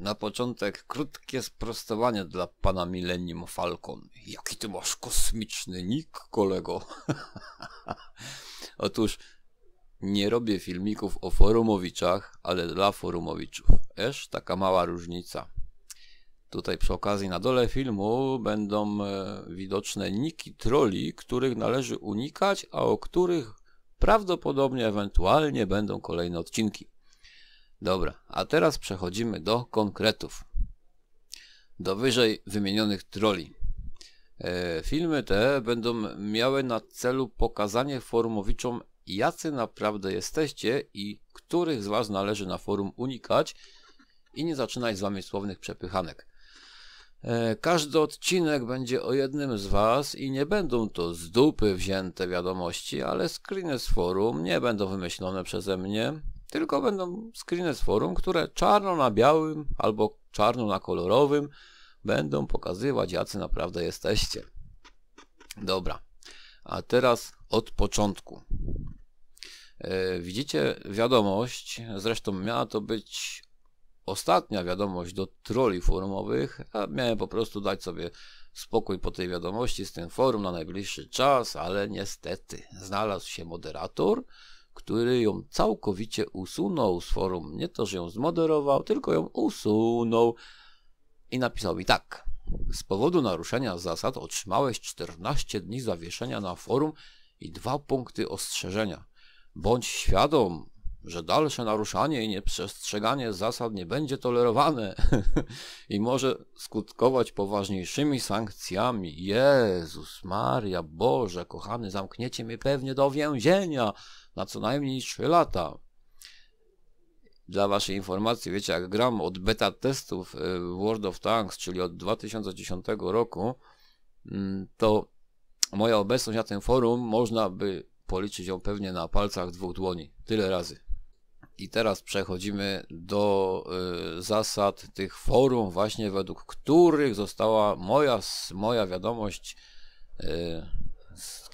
Na początek krótkie sprostowanie dla pana Millennium Falcon. Jaki ty masz kosmiczny nick, kolego? Otóż nie robię filmików o forumowiczach, ale dla forumowiczów. Esz, taka mała różnica. Tutaj przy okazji na dole filmu będą e, widoczne niki troli, których należy unikać, a o których prawdopodobnie ewentualnie będą kolejne odcinki. Dobra, a teraz przechodzimy do konkretów. Do wyżej wymienionych troli. E, filmy te będą miały na celu pokazanie forumowiczom, jacy naprawdę jesteście i których z Was należy na forum unikać i nie zaczynać z Wami słownych przepychanek. E, każdy odcinek będzie o jednym z Was i nie będą to z dupy wzięte wiadomości, ale screeny z forum nie będą wymyślone przeze mnie, tylko będą screeny z forum, które czarno na białym albo czarno na kolorowym będą pokazywać, jacy naprawdę jesteście. Dobra, a teraz od początku. E, widzicie wiadomość, zresztą miała to być ostatnia wiadomość do troli forumowych, a miałem po prostu dać sobie spokój po tej wiadomości z tym forum na najbliższy czas, ale niestety znalazł się moderator, który ją całkowicie usunął z forum. Nie to, że ją zmoderował, tylko ją usunął i napisał mi tak. Z powodu naruszenia zasad otrzymałeś 14 dni zawieszenia na forum i dwa punkty ostrzeżenia. Bądź świadom, że dalsze naruszanie i nieprzestrzeganie zasad nie będzie tolerowane i może skutkować poważniejszymi sankcjami. Jezus Maria, Boże, kochany, zamkniecie mnie pewnie do więzienia na co najmniej 3 lata. Dla waszej informacji, wiecie, jak gram od beta testów w World of Tanks, czyli od 2010 roku, mm, to moja obecność na tym forum można by policzyć ją pewnie na palcach dwóch dłoni. Tyle razy. I teraz przechodzimy do y, zasad tych forum, właśnie według których została moja, moja wiadomość y,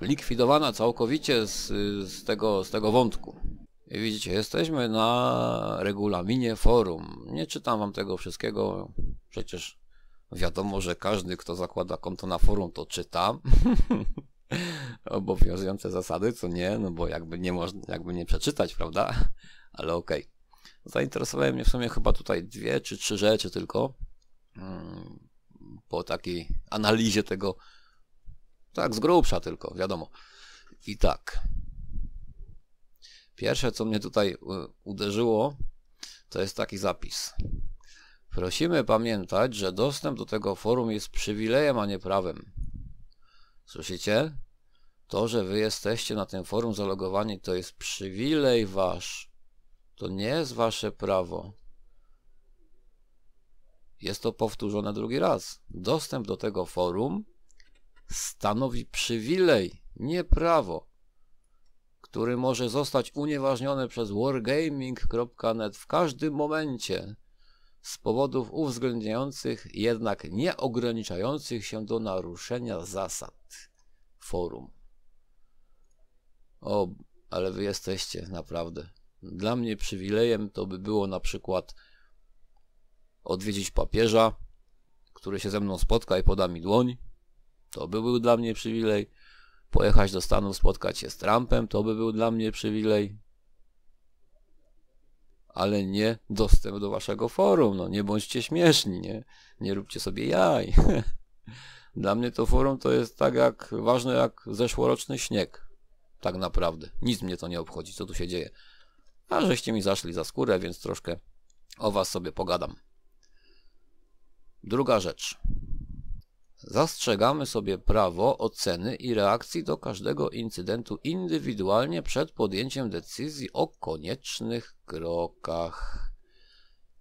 likwidowana całkowicie z, z, tego, z tego wątku. I widzicie, jesteśmy na regulaminie forum. Nie czytam wam tego wszystkiego, przecież wiadomo, że każdy, kto zakłada konto na forum, to czyta. Obowiązujące zasady, co nie, no bo jakby nie można, jakby nie przeczytać, prawda? Ale okej. Okay. Zainteresowały mnie w sumie chyba tutaj dwie czy trzy rzeczy tylko. Hmm, po takiej analizie tego, tak z grubsza tylko, wiadomo. I tak. Pierwsze, co mnie tutaj uderzyło, to jest taki zapis. Prosimy pamiętać, że dostęp do tego forum jest przywilejem, a nie prawem. Słyszycie? To, że wy jesteście na tym forum zalogowani, to jest przywilej wasz. To nie jest wasze prawo. Jest to powtórzone drugi raz. Dostęp do tego forum stanowi przywilej, nie prawo, który może zostać unieważniony przez wargaming.net w każdym momencie z powodów uwzględniających, jednak nie ograniczających się do naruszenia zasad forum. O, ale wy jesteście naprawdę dla mnie przywilejem to by było na przykład odwiedzić papieża, który się ze mną spotka i poda mi dłoń. To by był dla mnie przywilej. Pojechać do Stanów, spotkać się z Trumpem, to by był dla mnie przywilej. Ale nie dostęp do waszego forum. No nie bądźcie śmieszni, nie, nie róbcie sobie jaj. Dla mnie to forum to jest tak jak ważne jak zeszłoroczny śnieg. Tak naprawdę. Nic mnie to nie obchodzi, co tu się dzieje. A żeście mi zaszli za skórę, więc troszkę o was sobie pogadam. Druga rzecz. Zastrzegamy sobie prawo oceny i reakcji do każdego incydentu indywidualnie przed podjęciem decyzji o koniecznych krokach.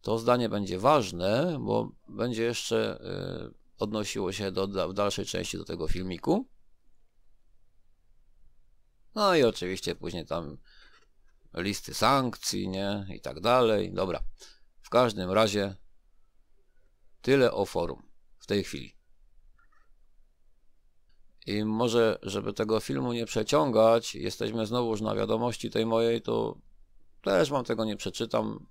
To zdanie będzie ważne, bo będzie jeszcze y, odnosiło się do, w dalszej części do tego filmiku. No i oczywiście później tam listy sankcji, nie? I tak dalej. Dobra. W każdym razie tyle o forum w tej chwili. I może, żeby tego filmu nie przeciągać, jesteśmy znowuż na wiadomości tej mojej, to też wam tego nie przeczytam.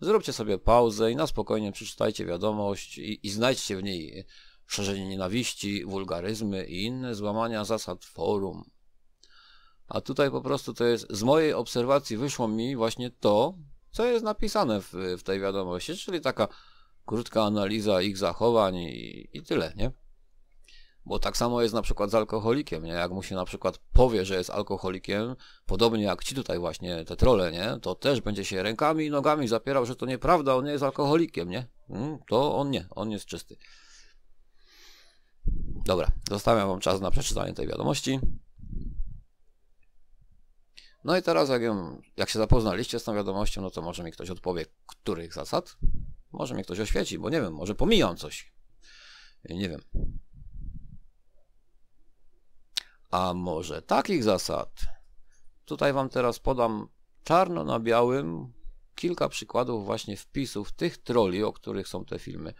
Zróbcie sobie pauzę i na spokojnie przeczytajcie wiadomość i, i znajdźcie w niej szerzenie nienawiści, wulgaryzmy i inne złamania zasad forum. A tutaj po prostu to jest, z mojej obserwacji wyszło mi właśnie to, co jest napisane w, w tej wiadomości, czyli taka krótka analiza ich zachowań i, i tyle, nie? Bo tak samo jest na przykład z alkoholikiem, nie? Jak mu się na przykład powie, że jest alkoholikiem, podobnie jak ci tutaj właśnie, te trole, nie? To też będzie się rękami i nogami zapierał, że to nieprawda, on nie jest alkoholikiem, nie? Hmm, to on nie, on jest czysty. Dobra, zostawiam wam czas na przeczytanie tej wiadomości. No i teraz jak, ją, jak się zapoznaliście z tą wiadomością, no to może mi ktoś odpowie, których zasad? Może mnie ktoś oświeci, bo nie wiem, może pomijam coś. Nie wiem. A może takich zasad? Tutaj wam teraz podam czarno na białym kilka przykładów właśnie wpisów tych troli, o których są te filmy.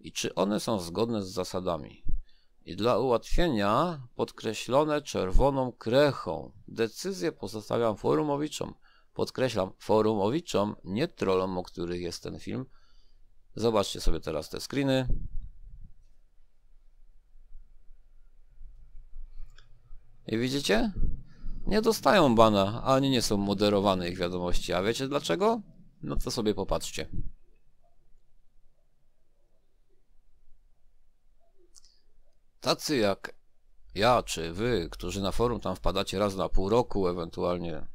I czy one są zgodne z zasadami? I dla ułatwienia podkreślone czerwoną krechą. Decyzję pozostawiam forumowiczom. Podkreślam, forumowiczom, nie trollom, o których jest ten film. Zobaczcie sobie teraz te screeny. I widzicie? Nie dostają bana, ani nie są moderowane ich wiadomości. A wiecie dlaczego? No to sobie popatrzcie. Tacy jak ja czy wy, którzy na forum tam wpadacie raz na pół roku, ewentualnie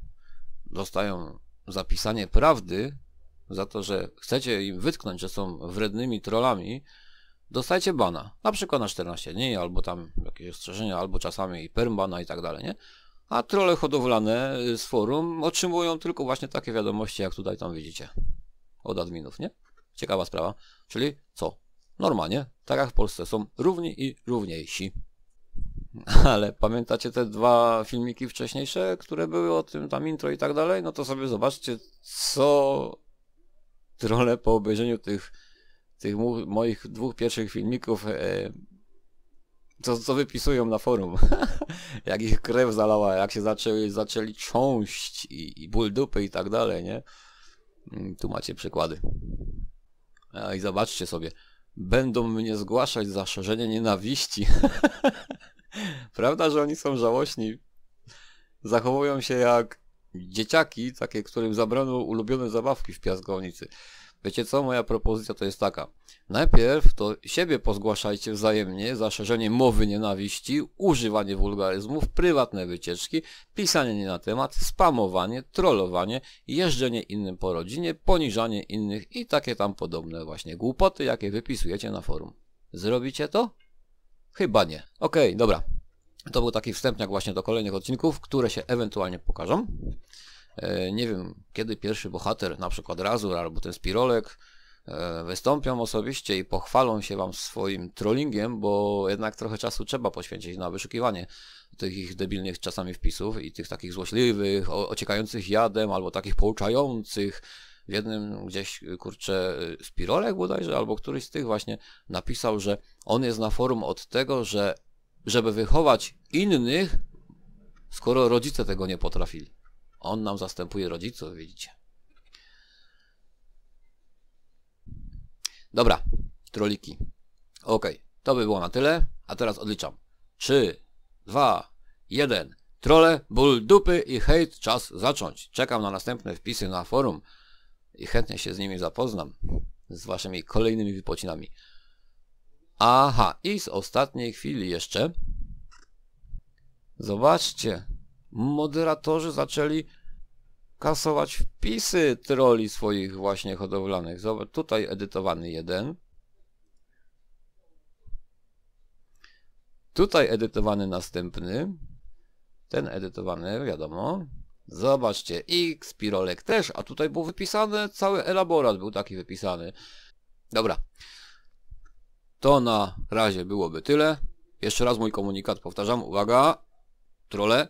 dostają zapisanie prawdy za to, że chcecie im wytknąć, że są wrednymi trollami, dostajcie bana. Na przykład na 14 dni, albo tam jakieś ostrzeżenia, albo czasami permbana i tak dalej, nie? A trolle hodowlane z forum otrzymują tylko właśnie takie wiadomości, jak tutaj tam widzicie. Od adminów, nie? Ciekawa sprawa. Czyli co? Normalnie, tak jak w Polsce są równi i równiejsi. Ale pamiętacie te dwa filmiki wcześniejsze, które były o tym tam intro i tak dalej? No to sobie zobaczcie, co trolle po obejrzeniu tych, tych moich dwóch pierwszych filmików e, co, co wypisują na forum. jak ich krew zalała, jak się zaczęli, zaczęli trząść i, i ból dupy i tak dalej, nie? Mm, tu macie przykłady. A I zobaczcie sobie będą mnie zgłaszać za szerzenie nienawiści. Prawda, że oni są żałośni? Zachowują się jak dzieciaki, takie, którym zabrano ulubione zabawki w piaskownicy. Wiecie co? Moja propozycja to jest taka. Najpierw to siebie pozgłaszajcie wzajemnie za szerzenie mowy nienawiści, używanie wulgaryzmów, prywatne wycieczki, pisanie nie na temat, spamowanie, trollowanie, jeżdżenie innym po rodzinie, poniżanie innych i takie tam podobne właśnie głupoty, jakie wypisujecie na forum. Zrobicie to? Chyba nie. Okej, okay, dobra. To był taki wstępniak właśnie do kolejnych odcinków, które się ewentualnie pokażą. E, nie wiem, kiedy pierwszy bohater, na przykład Razur albo ten Spirolek, e, wystąpią osobiście i pochwalą się wam swoim trollingiem, bo jednak trochę czasu trzeba poświęcić na wyszukiwanie tych ich debilnych czasami wpisów i tych takich złośliwych, ociekających jadem, albo takich pouczających. W jednym gdzieś, kurczę, Spirolek bodajże, albo któryś z tych właśnie napisał, że on jest na forum od tego, że żeby wychować innych, skoro rodzice tego nie potrafili. On nam zastępuje rodziców, widzicie. Dobra, troliki. Ok, to by było na tyle, a teraz odliczam. 3, 2, 1. Trole, ból dupy i hejt, czas zacząć. Czekam na następne wpisy na forum i chętnie się z nimi zapoznam. Z waszymi kolejnymi wypocinami. Aha, i z ostatniej chwili jeszcze. Zobaczcie, moderatorzy zaczęli kasować wpisy troli swoich właśnie hodowlanych. Zobacz, tutaj edytowany jeden. Tutaj edytowany następny. Ten edytowany, wiadomo. Zobaczcie, X, Pirolek też, a tutaj był wypisany, cały elaborat był taki wypisany. Dobra. To na razie byłoby tyle. Jeszcze raz mój komunikat powtarzam. Uwaga trole.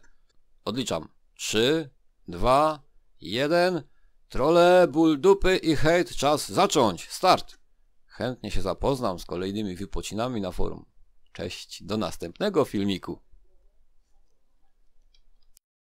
Odliczam. 3, 2, 1. Trole, ból dupy i hejt. Czas zacząć. Start. Chętnie się zapoznam z kolejnymi wypocinami na forum. Cześć, do następnego filmiku.